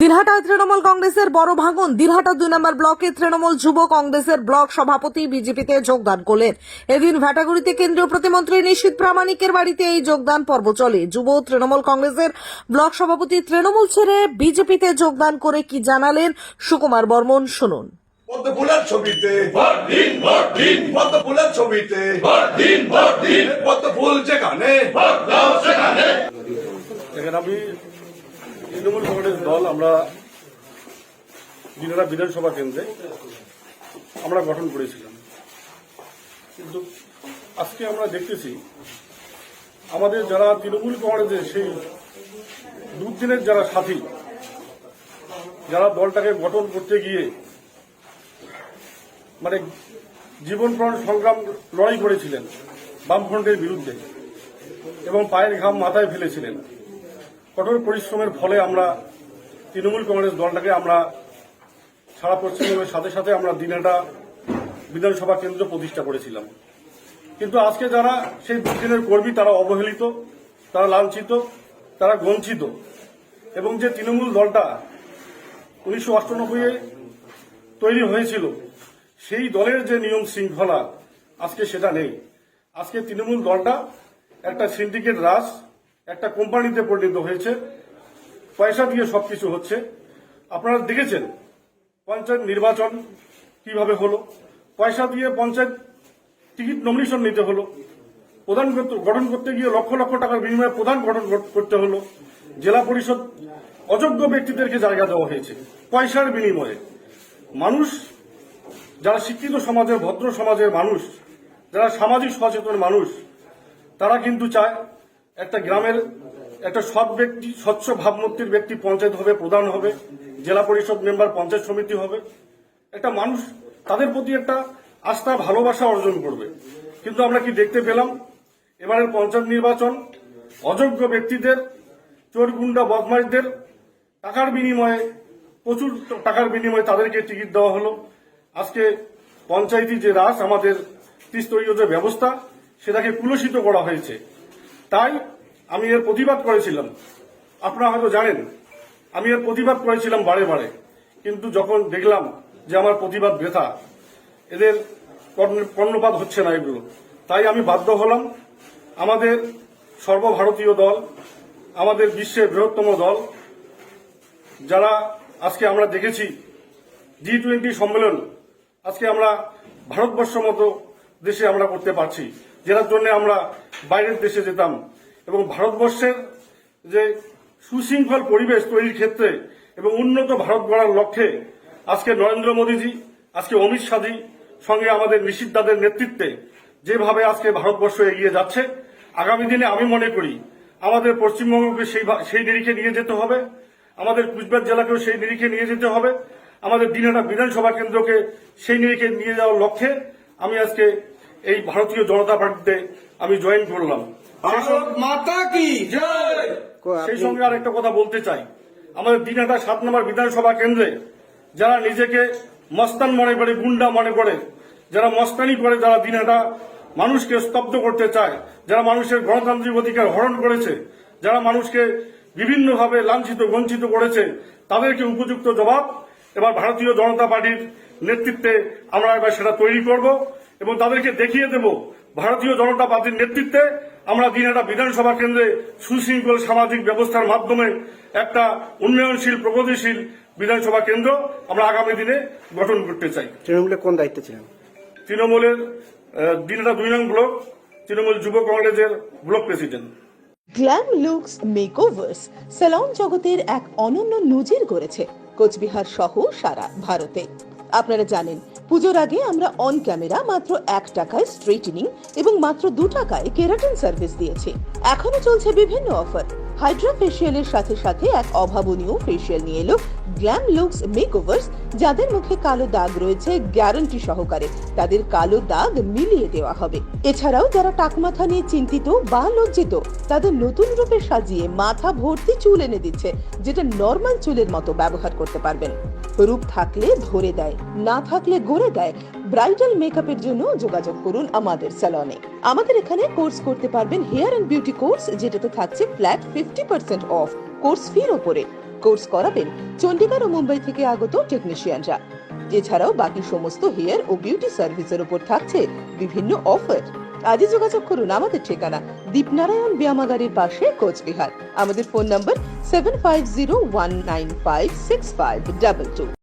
দিনহাটায় তৃণমূল কংগ্রেসের বড় ভাঙন। দিনহাটা দুই নম্বর ব্লকে তৃণমূল যুব কংগ্রেসের ব্লক সভাপতি বিজেপিতে যোগদান করলেন। এদিন ভ্যাটাগুড়িতে কেন্দ্রীয় প্রতিমন্ত্রী নিশীত প্রামাণিকের বাড়িতে এই যোগদান পর্ব চলে। যুব তৃণমূল কংগ্রেসের ব্লক সভাপতি তৃণমূল ছেড়ে বিজেপিতে যোগদান করে কি জানালেন সুকুমার বর্মন শুনুন। ছবিতে দিন দিন। পদ্ম ছবিতে দিন দিন। পদ্ম যেখানে সেখানে। এখানে আমি তৃণমূল কংগ্রেস দল আমরা দিনহাটা বিধানসভা কেন্দ্রে আমরা গঠন করেছিলাম। কিন্তু আজকে আমরা দেখতেছি, আমাদের যারা তৃণমূল কংগ্রেসের সেই দুদিনের যারা সাথী, যারা দলটাকে গঠন করতে গিয়ে মানে জীবন প্রাণ সংগ্রাম লড়াই করেছিলেন বামফ্রন্টের বিরুদ্ধে এবং পায়ের ঘাম মাথায় ফেলেছিলেন। কঠোর পরিশ্রমের ফলে আমরা তৃণমূল কংগ্রেস দলটাকে আমরা সারা পশ্চিমবঙ্গের সাথে সাথে আমরা দিনহাটা বিধানসভা কেন্দ্র প্রতিষ্ঠা করেছিলাম। কিন্তু আজকে যারা সেই দুদিনের কর্মী, তারা অবহেলিত, তারা লাঞ্ছিত, তারা বঞ্চিত এবং যে তৃণমূল দলটা উনিশশো অষ্টানব্বই তৈরি হয়েছিল, সেই দলের যে নিয়ম শৃঙ্খলা, আজকে সেটা নেই। আজকে তৃণমূল দলটা একটা সিন্ডিকেট রাজ একটা কোম্পানিতে পরিণত হয়েছে। পয়সা দিয়ে সবকিছু হচ্ছে। আপনারা দেখেছেন পঞ্চায়েত নির্বাচন কীভাবে হলো? পয়সা দিয়ে পঞ্চায়েত টিকিট নমিনেশন নিতে হলো। প্রধান গঠন করতে গিয়ে লক্ষ লক্ষ টাকার বিনিময়ে প্রধান গঠন করতে হলো। জেলা পরিষদ অযোগ্য ব্যক্তিদেরকে জায়গা দেওয়া হয়েছে, পয়সার বিনিময়ে। মানুষ, যারা শিক্ষিত সমাজের, ভদ্র সমাজের মানুষ, যারা সামাজিক সচেতন মানুষ, তারা কিন্তু চায় একটা গ্রামের একটা সৎ ব্যক্তি, স্বচ্ছ ভাবমূর্তির ব্যক্তি পঞ্চায়েত হবে, প্রধান হবে, জেলা পরিষদ মেম্বার, পঞ্চায়েত সমিতি হবে। একটা মানুষ তাদের প্রতি একটা আস্থা, ভালোবাসা অর্জন করবে। কিন্তু আমরা কি দেখতে পেলাম? এবারের পঞ্চায়েত নির্বাচন, অযোগ্য ব্যক্তিদের চোর গুন্ডা বদমাইশদের টাকার বিনিময়ে, প্রচুর টাকার বিনিময়ে তাদেরকে টিকিট দেওয়া হলো। আজকে পঞ্চায়েতি যে রাস আমাদের ত্রিস্তরীয় যে ব্যবস্থা, সেটাকে কুলসিত করা হয়েছে। তাই আমি এর প্রতিবাদ করেছিলাম। আপনারা হয়তো জানেন, আমি এর প্রতিবাদ করেছিলাম বারে বারে। কিন্তু যখন দেখলাম যে আমার প্রতিবাদ বৃথা, এদের কর্ণ- কর্ণপাত হচ্ছে না এগুলো। তাই আমি বাধ্য হলাম আমাদের সর্বভারতীয় দল, আমাদের বিশ্বের বৃহত্তম দল, যারা আজকে আমরা দেখেছি, জি টোয়েন্টি সম্মেলন আজকে আমরা ভারতবর্ষ মতো দেশে আমরা করতে পারছি, যেটার জন্য আমরা বাইরের দেশে যেতাম এবং ভারতবর্ষের যে সুশৃঙ্খল পরিবেশ তৈরির ক্ষেত্রে এবং উন্নত ভারত গড়ার লক্ষ্যে আজকে নরেন্দ্র মোদীজি, আজকে অমিত শাহজি সঙ্গে আমাদের নিষিদ্ধাদের নেতৃত্বে যেভাবে আজকে ভারতবর্ষ এগিয়ে যাচ্ছে, আগামী দিনে আমি মনে করি আমাদের পশ্চিমবঙ্গকে সেই সেই নিরিখে নিয়ে যেতে হবে, আমাদের কুচবিহার জেলাকেও সেই নিরিখে নিয়ে যেতে হবে, আমাদের দিনহাটা বিধানসভা কেন্দ্রকে সেই নিরিখে নিয়ে যাওয়ার লক্ষ্যে আমি আজকে এই ভারতীয় জনতা পার্টিতে আমি জয়েন করলাম। সেই সঙ্গে- মাতা কি? সেই সঙ্গে আর একটা কথা বলতে চাই। আমাদের দিনহাটা সাত নম্বর বিধানসভা কেন্দ্রে যারা নিজেকে মস্তান মনে করে গুন্ডা মনে করে যারা মস্তানি করে যারা দিনহাটা মানুষকে স্তব্ধ করতে চায় যারা মানুষের গণতান্ত্রিক অধিকার হরণ করেছে যারা মানুষকে বিভিন্নভাবে লাঞ্ছিত বঞ্চিত করেছে তাদেরকে উপযুক্ত জবাব এবার ভারতীয় জনতা পার্টির নেতৃত্বে আমরা এবার সেটা তৈরি করব। এবং তাদেরকে দেখিয়ে দেব ভারতীয় জনতা পার্টির নেতৃত্বে আমরা দিনহাটা বিধানসভা কেন্দ্রে সুশৃঙ্খল সামাজিক ব্যবস্থার মাধ্যমে একটা উন্নয়নশীল প্রগতিশীল বিধানসভা কেন্দ্র আমরা আগামী দিনে গঠন করতে চাই। তৃণমূলে কোন দায়িত্বে ছিলেন? তৃণমূলের দিনহাটা দুই নং ব্লক তৃণমূল যুব কংগ্রেসের block president. Glam looks makeovers salon জগতের এক অনন্য নজির গড়েছে কোচবিহার সহ সারা ভারতে। আপনারা জানেন পুজোর আগে আমরা অন ক্যামেরা মাত্র এক টাকায় স্ট্রেটনিং এবং মাত্র দু টাকায় কেরাটিন সার্ভিস দিয়েছি। এখনও চলছে বিভিন্ন অফার হাইড্রা ফেসিয়ালের সাথে সাথে এক অভাবনীয় ফেসিয়াল নিয়ে এলো গ্ল্যাম লুকস মেকওভার্স যাদের মুখে কালো দাগ রয়েছে গ্যারান্টি সহকারে। তাদের কালো দাগ মিলিয়ে দেওয়া হবে। এছাড়াও যারা টাকমাথা নিয়ে চিন্তিত বা লজ্জিত, তাদের নতুন রূপে সাজিয়ে মাথা ভর্তি চুল এনে দিচ্ছে, যেটা নর্মাল চুলের মতো ব্যবহার করতে পারবেন। রূপ থাকলে ধরে দেয়, না থাকলে গড়ে দেয়। ব্রাইডাল মেকআপের জন্য যোগাযোগ করুন আমাদের স্যালনে আমাদের এখানে কোর্স করতে পারবেন হেয়ার অ্যান্ড বিউটি কোর্স যেটাতে থাকছে flat fifty percent off course ফির ওপরে। কোর্স করাবেন চণ্ডীগড় ও মুম্বাই থেকে আগত টেকনিশিয়ানরা এছাড়াও বাকি সমস্ত হেয়ার ও বিউটি সার্ভিসের উপর থাকছে বিভিন্ন অফার আজই যোগাযোগ করুন আমাদের ঠিকানা, দীপনারায়ণ ব্যায়ামাগারের পাশে, কোচবিহার। আমাদের phone number seven five zero one nine five six five double two